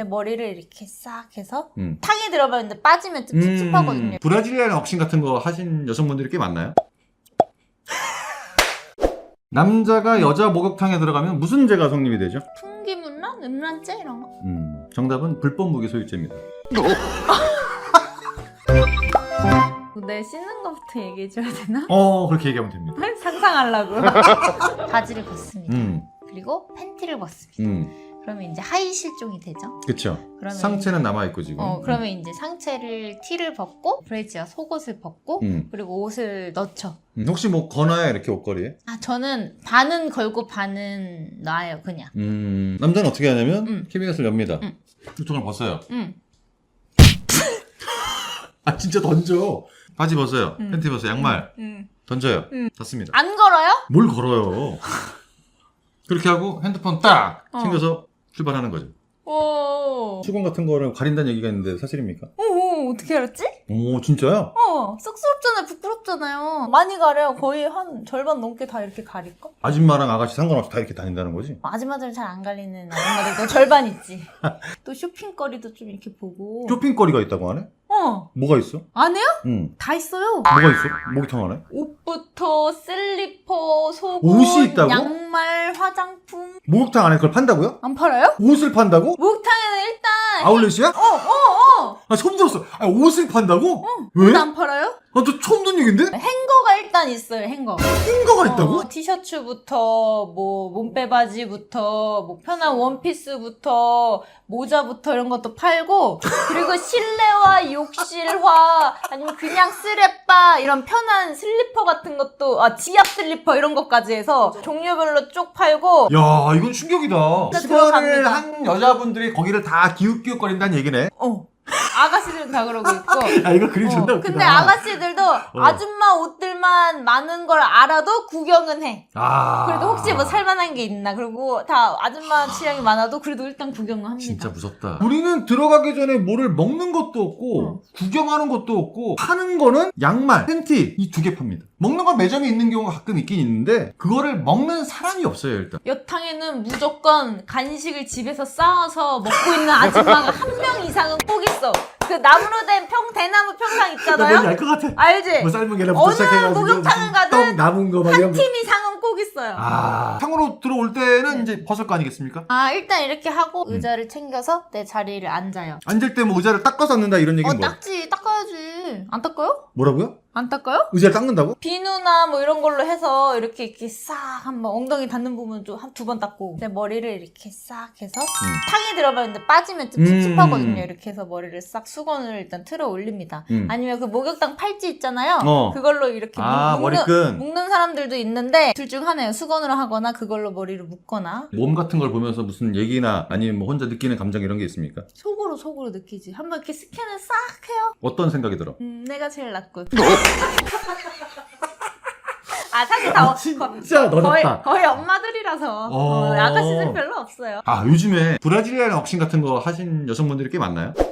내 머리를 이렇게 싹 해서 음. 탕에 들어가는데 빠지면 좀 찝찝하거든요. 브라질리안 왁싱 같은 거 하신 여성분들이 꽤 많나요? 남자가 여자 목욕탕에 들어가면 무슨 죄가 성립이 되죠? 풍기문란, 음란죄 이런 거. 음, 정답은 불법 무기 소유죄입니다. 내 씻는 것부터 얘기해줘야 되나? 어, 그렇게 얘기하면 됩니다. 상상하려고. 바지를 벗습니다. 음, 그리고 팬티를 벗습니다. 음, 그러면 이제 하의 실종이 되죠. 그쵸. 그러면 상체는 남아 있고 지금. 어, 그러면 이제 상체를 티를 벗고 브레지와 속옷을 벗고 음, 그리고 옷을 넣죠. 음, 혹시 뭐 거나요 이렇게 옷걸이에? 아 저는 반은 걸고 반은 놔요 그냥. 음, 남자는 어떻게 하냐면 음. 캐비넷을 엽니다. 음. 두통을 벗어요. 응. 아 진짜 던져. 바지 벗어요. 음. 팬티 벗어요. 양말 응. 던져요. 음. 닫습니다. 안 걸어요? 뭘 걸어요? 그렇게 하고 핸드폰 딱 어. 챙겨서 출발하는 거죠. 오. 수건 같은 거를 가린다는 얘기가 있는데 사실입니까? 오 어떻게 알았지? 오 진짜요? 어 쑥스럽잖아요 부끄럽잖아요. 많이 가려요. 거의 한 절반 넘게 다 이렇게 가릴까? 아줌마랑 아가씨 상관없이 다 이렇게 다닌다는 거지? 아줌마들 잘안 갈리는 아줌마들도 절반 있지. 또 쇼핑거리도 좀 이렇게 보고. 쇼핑거리가 있다고 하네? 어. 뭐가 있어? 안 해요? 응. 다 있어요. 뭐가 있어? 목욕탕 안에? 옷부터 슬리퍼, 속옷, 옷이 있다고? 양말, 화장품 목욕탕 안에 그걸 판다고요? 안 팔아요? 옷을 판다고? 목욕탕에는 일단 아울렛이야? 어, 어, 어. 아 처음 들었어. 아 옷을 판다고? 어. 왜? 안 팔아요? 아저 처음 듣는 얘긴데? 행거가 일단 있어요. 행거. 행거가 있다고? 어, 티셔츠부터 뭐 몸빼 바지부터 뭐 편한 원피스부터 모자부터 이런 것도 팔고 그리고 실내화, 욕실화 아니면 그냥 쓰레빠 이런 편한 슬리퍼 같은 것도 아 지압 슬리퍼 이런 것까지 해서 종류별로 쭉 팔고 야 이건 충격이다. 수건을 들어갑니다. 한 여자분들이 거기를 다 기웃기웃거린다는 얘기네. 어 아가씨들은 다 그러고 있고 아 이거 그림 존나 어, 웃기다. 근데 아가씨들도 아줌마 옷들만 많은 걸 알아도 구경은 해. 아 그래도 혹시 뭐 살만한 게 있나. 그리고 다 아줌마 취향이 많아도 그래도 일단 구경은 합니다. 진짜 무섭다. 우리는 들어가기 전에 뭐를 먹는 것도 없고 응. 구경하는 것도 없고 파는 거는 양말, 팬티 이 두 개 팝니다. 먹는 건 매점에 있는 경우가 가끔 있긴 있는데 그거를 먹는 사람이 없어요 일단. 여탕에는 무조건 간식을 집에서 싸워서 먹고 있는 아줌마가 한 명 이상은 꼭 있어. 그 나무로 된 평, 대나무 평상 나 있잖아요? 알것 같아. 알지? 뭐 삶은 계란부터 어느 시작해가지고 목욕탕을 무슨 가든 떡 남은 거 막 이런 한 거. 팀 이상은 꼭 있어요. 아 탕으로 들어올 때는 이제 벗을 거 아니겠습니까? 아, 일단 이렇게 하고 음. 의자를 챙겨서 내 자리를 앉아요. 앉을 때 뭐 의자를 닦아서 앉는다 이런 얘기는 어, 뭐야? 닦지. 닦아야지. 안 닦아요? 뭐라고요? 안 닦아요? 의자를 닦는다고? 비누나 뭐 이런 걸로 해서 이렇게 이렇게 싹 한번 엉덩이 닿는 부분 좀 한 두 번 닦고 내 머리를 이렇게 싹 해서 탕에 들어가는데 빠지면 좀 음. 찝찝하거든요. 이렇게 해서 머리를 싹 수건을 일단 틀어 올립니다. 음. 아니면 그 목욕탕 팔찌 있잖아요. 어. 그걸로 이렇게 아 묶- 머리끈. 묶는 사람들도 있는데 둘 중 하나예요. 수건으로 하거나 그걸로 머리를 묶거나 몸 같은 걸 보면서 무슨 얘기나 아니면 뭐 혼자 느끼는 감정 이런 게 있습니까? 속으로 속으로 느끼지. 한번 이렇게 스캔을 싹 해요. 어떤 생각이 들어? 음, 내가 제일 낫 군. 아 사실 다 어- 진짜 거의, 너답다. 거의 엄마들이라서 어. 어, 아가씨들 별로 없어요. 아 요즘에 브라질리안 왁싱 같은 거 하신 여성분들이 꽤 많나요?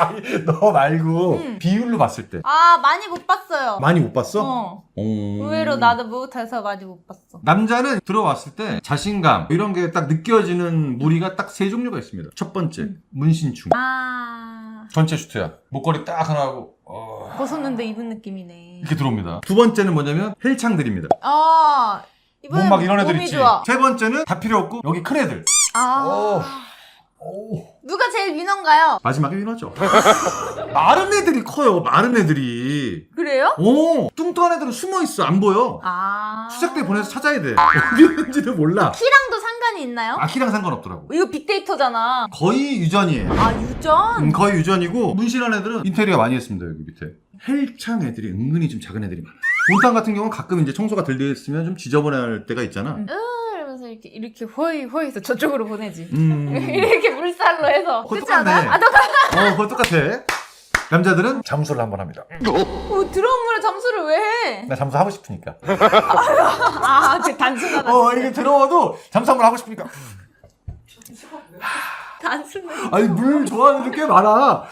아니, 너 말고 음. 비율로 봤을 때 아 많이 못 봤어요. 많이 못 봤어? 어. 오. 의외로 나도 못해서 많이 못 봤어. 남자는 들어왔을 때 자신감 이런 게 딱 느껴지는 무리가 딱 세 종류가 있습니다. 첫 번째 음. 문신충 아 전체 슈트야 목걸이 딱 하나 하고 어, 벗었는데 입은 느낌이네. 이렇게 들어옵니다. 두 번째는 뭐냐면 헬창들입니다. 아 이번엔 몸막 이런 애들 몸이 있지. 좋아. 세 번째는 다 필요 없고 여기 큰 애들. 아 오. 누가 제일 민원가요? 마지막에 위너죠. 마른 애들이 커요. 마른 애들이. 그래요? 오, 뚱뚱한 애들은 숨어 있어. 안 보여. 아 수색 때 보내서 찾아야 돼. 어디 있는지도 몰라. 키랑도 상관이 있나요? 아키랑 상관없더라고. 이거 빅데이터잖아. 거의 유전이에요. 아 유전? 음, 거의 유전이고 문신한 애들은 인테리어 많이 했습니다 여기 밑에 헬창 애들이 은근히 좀 작은 애들이 많아요 온탕 같은 경우는 가끔 이제 청소가 덜 되어 있으면 좀 지저분할 때가 있잖아 음. 이러면서 이렇게 이렇게 호이 호이 해서 저쪽으로 보내지. 음 이렇게 물살로 해서 그거 그렇지 않아? 똑같네. 아 똑같아. 어, 그거 똑같아 남자들은 잠수를 한번 합니다 어, 들어온 물에 점수를 왜 해? 나 잠수 하고 싶으니까 아, 그 단순하다. 어 이게 들어와도 잠수 한번 하고 싶으니까 단순해. 아니 물 좋아하는 애들 꽤 많아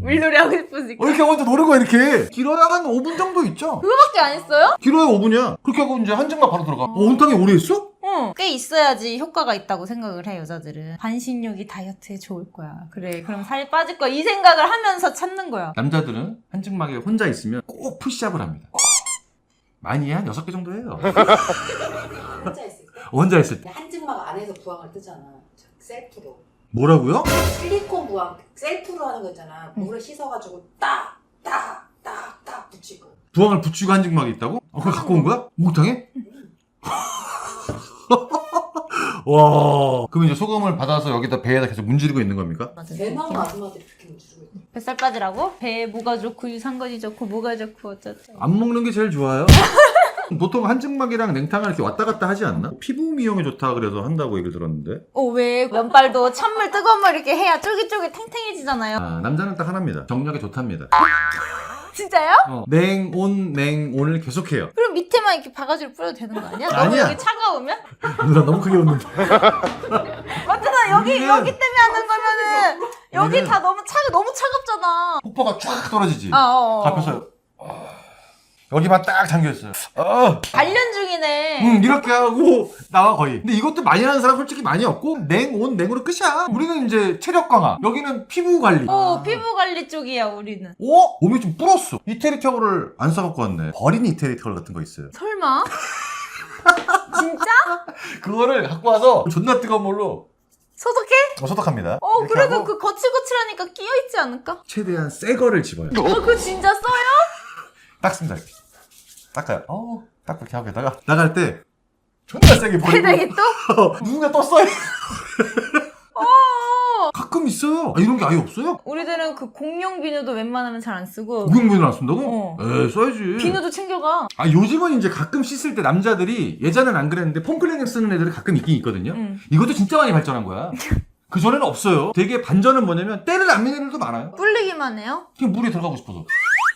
물놀이 하고 싶으니까. 어, 이렇게 먼저 노는 거야 이렇게 길어야 한 5분 정도 있죠 그거밖에 안 했어요? 길어야 5분이야 그렇게 하고 이제 한증만 바로 들어가 어, 온탕에 오래 있어? 꽤 있어야지 효과가 있다고 생각을 해 여자들은 반신욕이 다이어트에 좋을 거야 그래 그럼 살이 빠질 거야 이 생각을 하면서 찾는 거야 남자들은 한증막에 혼자 있으면 꼭 푸시업을 합니다. 많이 한 6개 정도 해요. 혼자 있을 때. 혼자 있을 때. 한증막 안에서 부항을 뜨잖아. 셀프로. 뭐라고요? 실리콘 부항 셀프로 하는 거 있잖아. 물에 씻어가지고 딱, 딱, 딱, 딱 붙이고. 부항을 붙이고 한증막이 있다고? 어, 그걸 갖고 온 거야? 목욕탕에? 와. 그럼 이제 소금을 받아서 여기다 배에다 계속 문지르고 있는 겁니까? 맞아 대만 아줌마들이 그렇게 문지르고 있대. 뱃살 빠지라고? 배에 뭐가 좋고 유산건이 좋고 뭐가 좋고 어쩌고 안 먹는 게 제일 좋아요. 보통 한증막이랑 냉탕을 이렇게 왔다 갔다 하지 않나? 피부 미용에 좋다 그래서 한다고 얘기를 들었는데. 어왜 면발도 찬물 뜨거운 물 이렇게 해야 쫄깃쫄깃 탱탱해지잖아요 아, 남자는 딱 하나입니다. 정력에 좋답니다. 진짜요? 어, 냉온, 냉온을 계속해요. 그럼 밑에만 이렇게 바가지로 뿌려도 되는 거 아니야? 너무 아니야. 여기 차가우면? 누나 너무 크게 웃는다. 맞잖아 여기 우리는- 여기 때문에 하는 거면은 여기 우리는- 다 너무 차 너무 차갑잖아 폭포가 쫙 떨어지지. 아, 어, 어. 앞에서 어, 여기만 딱 잠겨있어요. 어, 단련 중이네 음, 이렇게 하고 나와 거의. 근데 이것도 많이 하는 사람 솔직히 많이 없고 냉 온 냉으로 끝이야. 우리는 이제 체력 강화. 여기는 피부 관리. 어 피부 관리 쪽이야 우리는 어? 몸이 좀 불었어. 이태리 타월을 안 써갖고 왔네. 버린 이태리 타월 같은 거 있어요. 설마? 진짜? 그거를 갖고 와서 존나 뜨거운 물로 소독해? 어, 소독합니다. 어 이렇게 그래도 하고 그 거칠거칠하니까 끼어있지 않을까? 최대한 새 거를 집어요. 어 그거 진짜 써요? 닦습니다. 이렇게. 닦아요. 어, 딱 그렇게 하고 있다가 나갈 때 존나 세게 버리고 세상에 또? 누군가 또 써요. 어 가끔 있어요. 아, 이런 게 아예 없어요? 우리들은 그 공용 비누도 웬만하면 잘 안 쓰고 우경비누 안 쓴다고? 어. 에 써야지. 비누도 챙겨가 아 요즘은 이제 가끔 씻을 때 남자들이 예전엔 안 그랬는데 폼클렌징 쓰는 애들이 가끔 있긴 있거든요. 응. 이것도 진짜 많이 발전한 거야. 그 전에는 없어요. 되게 반전은 뭐냐면 때를 안 미는 애들도 많아요. 뿔리기만 해요? 그냥 물에 들어가고 싶어서.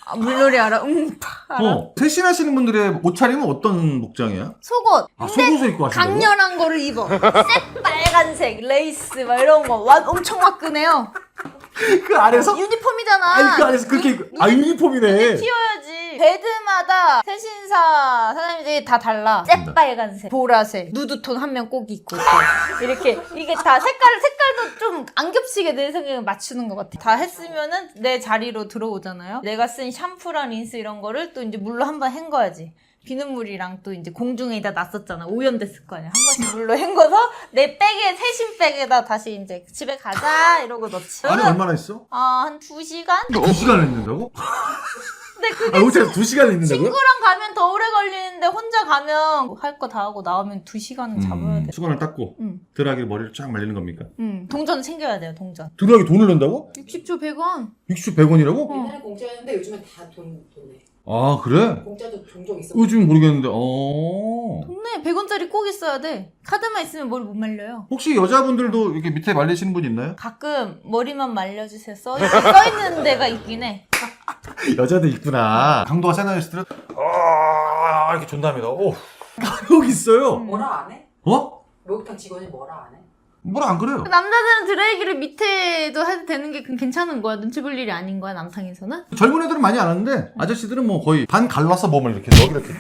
아, 물놀이 알아? 응, 다 알아. 어. 세신하시는 분들의 옷차림은 어떤 목장이야? 속옷. 아 속옷을 입고 하시는 거예요? 강렬한 거를 입어. 새빨간색, 레이스, 막 이런 거. 와, 엄청 화끈해요. 그 안에서? 유니폼이잖아. 아니 그 안에서 그렇게 입고- 아 유니폼이네. 튀어야 지. 베드마다 세신사 사장님들이 다 달라. 새빨간색, 보라색, 누드톤 한 명 꼭 입고 있고. 이렇게 이게 다 색깔 색깔도 좀 안 겹치게 내 생각에 맞추는 것 같아. 다 했으면은 내 자리로 들어오잖아요. 내가 쓴 샴푸랑 린스 이런 거를 또 이제 물로 한번 헹궈야지. 비눗물이랑 또 이제 공중에다 놨었잖아. 오염됐을 거 아니야. 한 번씩 물로 헹궈서 내 백에 세신 백에다 다시 이제 집에 가자 이러고 넣지. 안에 얼마나 있어? 아, 한 두 시간? 두 시간을 있는다고? 근데 그게 아 호텔에서 두 시간을 있는다고요? 친구랑 가면 더 오래 걸리는데 혼자 가면 할 거 다 하고 나오면 두 시간은 잡아야 음, 돼. 수건을 닦고 응, 드라이기 머리를 쫙 말리는 겁니까? 응. 동전 챙겨야 돼요, 동전. 드라이기 돈을 낸다고? 60조 100원. 60, 100원이라고? 어. 옛날에 공짜였는데 요즘엔 다 돈, 돈내. 아 그래? 공짜도 종종 있어. 요즘 모르겠는데 어 돈내 100원짜리 꼭 있어야 돼. 카드만 있으면 머리 못 말려요. 혹시 여자분들도 이렇게 밑에 말리시는 분 있나요? 가끔 머리만 말려주세요. 써, 써 있는 데가 있긴 해. 여자도 있구나 강도가 센 아저씨들은 아 이렇게 존답니다 오 간혹 있어요 음. 뭐라 안 해? 어? 목욕탕 직원이 뭐라 안 해? 뭐라 안 그래요 남자들은 드라이기를 밑에도 해도 되는 게 그건 괜찮은 거야. 눈치 볼 일이 아닌 거야, 남탕에서는. 젊은 애들은 많이 안 하는데 아저씨들은 뭐 거의 반 갈라서 몸을 이렇게 여기 이렇게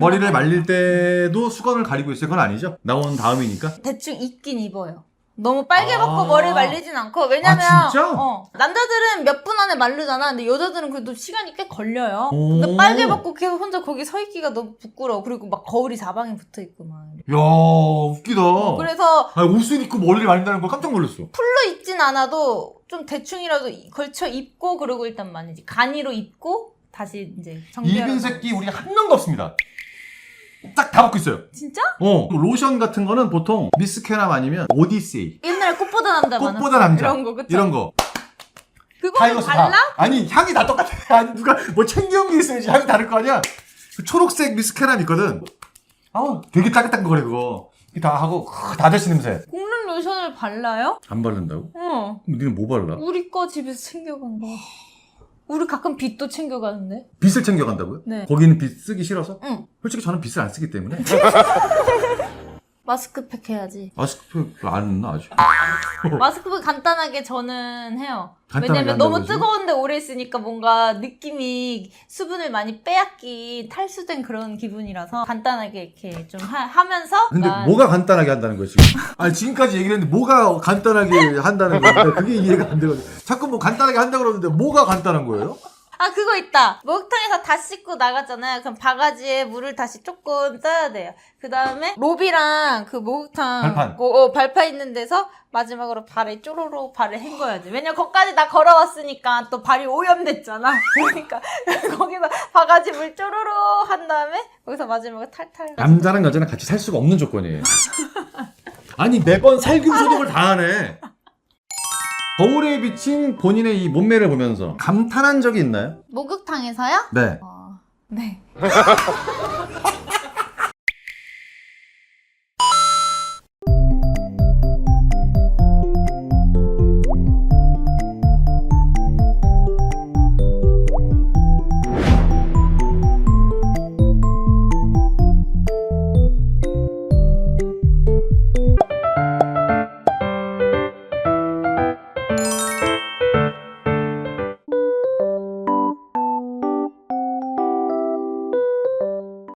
머리를 말릴 때도 수건을 가리고 있어요 그건 아니죠 나온 다음이니까 대충 입긴 입어요. 너무 빨개 아. 벗고 머리 말리진 않고 왜냐면 아, 진짜? 어, 남자들은 몇 분 안에 마르잖아. 근데 여자들은 그래도 시간이 꽤 걸려요. 오. 근데 빨개 벗고 계속 혼자 거기 서 있기가 너무 부끄러워. 그리고 막 거울이 사방에 붙어 있고 막. 야 웃기다 그래서 아, 옷을 입고 머리를 말린다는 걸 깜짝 놀랐어 풀로 입진 않아도 좀 대충이라도 이- 걸쳐 입고 그러고 일단 말리지. 간이로 입고 다시 이제 정비하러 입은 새끼 우리 한 명도 없습니다 딱다 벗고 있어요 진짜? 어 로션 같은 거는 보통 미스케남 아니면 오디세이 옛날에 꽃보다 남자 많았어. 꽃보다 남자 이런 거 그쵸? 이런 거 그거는 다 이것을 달라? 다. 아니 향이 다 똑같아. 아니 누가 뭐 챙겨온 게 있어야지 향이 다를 거 아니야. 그 초록색 미스케람 있거든. 아우 되게 따뜻한 거래 그거. 이다 하고 크, 다 아저씨 냄새. 굽는 로션을 발라요? 안 바른다고? 어. 니는 뭐 발라? 우리 거 집에서 챙겨간 거. 우리 가끔 빗도 챙겨가는데. 빛을 챙겨간다고요? 네. 거기는 빛 쓰기 싫어서? 응. 솔직히 저는 빛을 안 쓰기 때문에. 마스크팩 해야지. 마스크팩 안 했나 아직? 마스크팩 간단하게 저는 해요. 간단하게 왜냐면 너무 한다고요, 뜨거운데 오래 있으니까 뭔가 느낌이 수분을 많이 빼앗긴 탈수된 그런 기분이라서 간단하게 이렇게 좀 하, 면서 근데 뭐가 간단하게 한다는 거야 지금? 아니 지금까지 얘기를 했는데 뭐가 간단하게 한다는 건데 그게 이해가 안 되거든. 자꾸 뭐 간단하게 한다 그러는데 뭐가 간단한 거예요? 아 그거 있다 목욕탕에서 다 씻고 나갔잖아요 그럼 바가지에 물을 다시 조금 떠야 돼요 그 다음에 로비랑 그 목욕탕 발판. 어, 어, 발판 있는 데서 마지막으로 발에 쪼로로 발을 헹궈야지 왜냐면 거기까지 다 걸어왔으니까 또 발이 오염됐잖아 그러니까 거기서 바가지 물 쪼로로 한 다음에 거기서 마지막에 탈탈 남자랑 여자랑 같이 살 수가 없는 조건이에요. 아니 매번 살균 소독을 다 하네. 거울에 비친 본인의 이 몸매를 보면서 감탄한 적이 있나요? 목욕탕에서요? 네. 어, 네